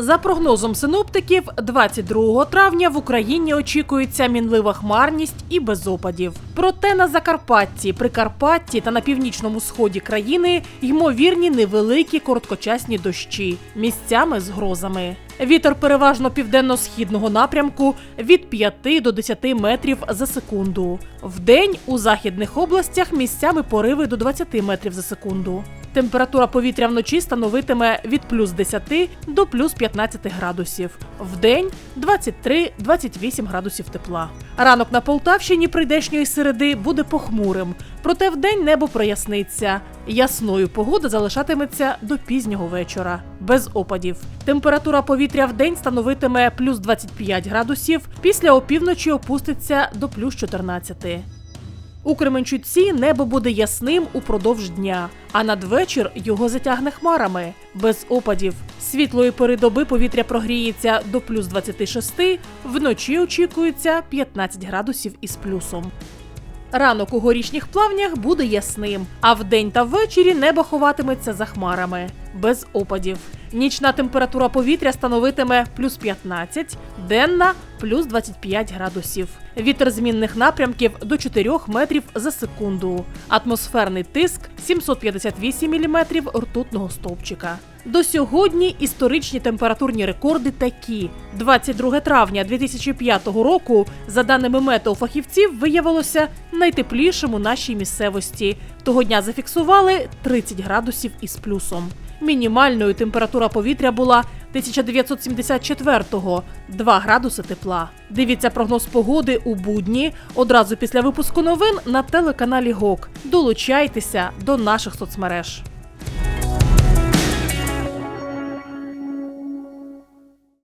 За прогнозом синоптиків, 22 травня в Україні очікується мінлива хмарність і без опадів. Проте на Закарпатті, Прикарпатті та на північному сході країни ймовірні невеликі короткочасні дощі, місцями з грозами. Вітер переважно південно-східного напрямку від 5 до 10 метрів за секунду. Вдень у західних областях місцями пориви до 20 метрів за секунду. Температура повітря вночі становитиме від плюс 10 до плюс 15 градусів. Вдень 23-28 градусів тепла. Ранок на Полтавщині прийдешньої середи буде похмурим, проте вдень небо проясниться. Ясною погода залишатиметься до пізнього вечора, без опадів. Температура повітря в день становитиме плюс 25 градусів, після опівночі опуститься до плюс 14. У Кременчуці небо буде ясним упродовж дня, а надвечір його затягне хмарами, без опадів. Світлої пори доби повітря прогріється до плюс 26, вночі очікується 15 градусів із плюсом. Ранок у горішніх плавнях буде ясним, а вдень та ввечері небо ховатиметься за хмарами, без опадів. Нічна температура повітря становитиме плюс 15, денна плюс 25 градусів. Вітер змінних напрямків до 4 метрів за секунду. Атмосферний тиск 758 міліметрів ртутного стовпчика. До сьогодні історичні температурні рекорди такі: 22 травня 2005 року, за даними метеофахівців, виявилося найтеплішим у нашій місцевості. Того дня зафіксували 30 градусів із плюсом. Мінімальною температура повітря була 1974-го – 2 градуси тепла. Дивіться прогноз погоди у будні одразу після випуску новин на телеканалі ГОК. Долучайтеся до наших соцмереж.